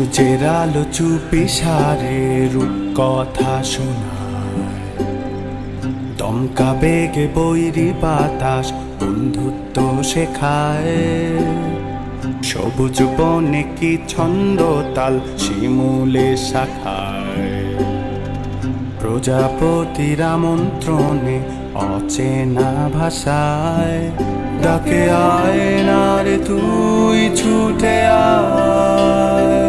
সূর্যের আলো চুপি সারে রূপ কথা শোনায়। দমকা বেগে বৈরি বাতাস বন্ধুত্ব শেখায়। সবুজ বনে কি ছন্দ তাল শিমুলে শাখায়। প্রজাপতির আমন্ত্রণে অচেনা ভাষায়, ডাকে আয় না রে তুই ছুটে আয়।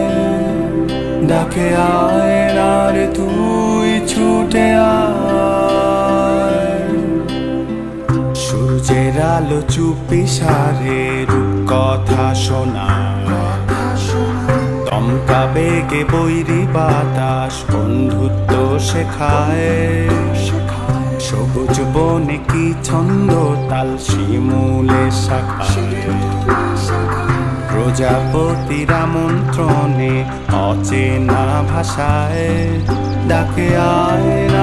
ডাকে আয় না রে তুই ছুটে আয়। সূর্যের আলো চুপি সারে কথা শোনা। দমকা বেগে বৈরি বাতাস বন্ধুত্ব শেখায়। সবুজ বনে কি ছন্দ, তাল শিমুলে শাখায়। প্রজাপতির আমন্ত্রণে অচেনা ভাষায় ডাকে আয়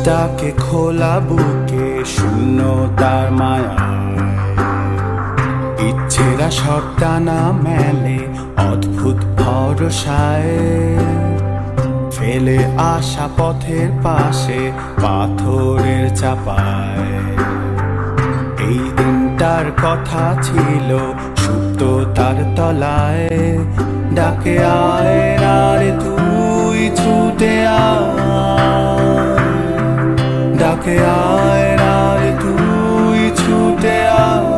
আকাশটাকে খোলা বুকে শূন্য তার মায়া ইচ্ছেরা সবটা না মেলে, অদ্ভুত ভরসায়। ফেলে আসা পথের পাশে, পাথরের চাপায়। এই দিনটার কথা ছিল সুপ্ত তার তলায়। ডাকে আয় না রে তুই। ডাকে আয় না রে তুই ছুটে আয়।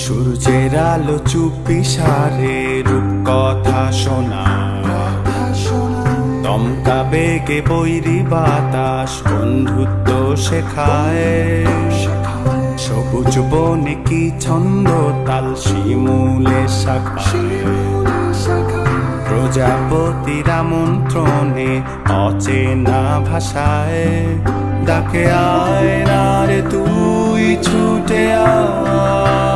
সূর্যের আলো চুপি সারে, রূপ কথা শোনা। বেগে বৈরি বাতাস, বন্ধুত্ব শেখায়। সবুজ বনে কি ছন্দ তাল শিমুলে শাখায় প্রজাপতির আমন্ত্রণে অচেনা ভাষায় ডাকে আয় রে তুই ছুটে আয়।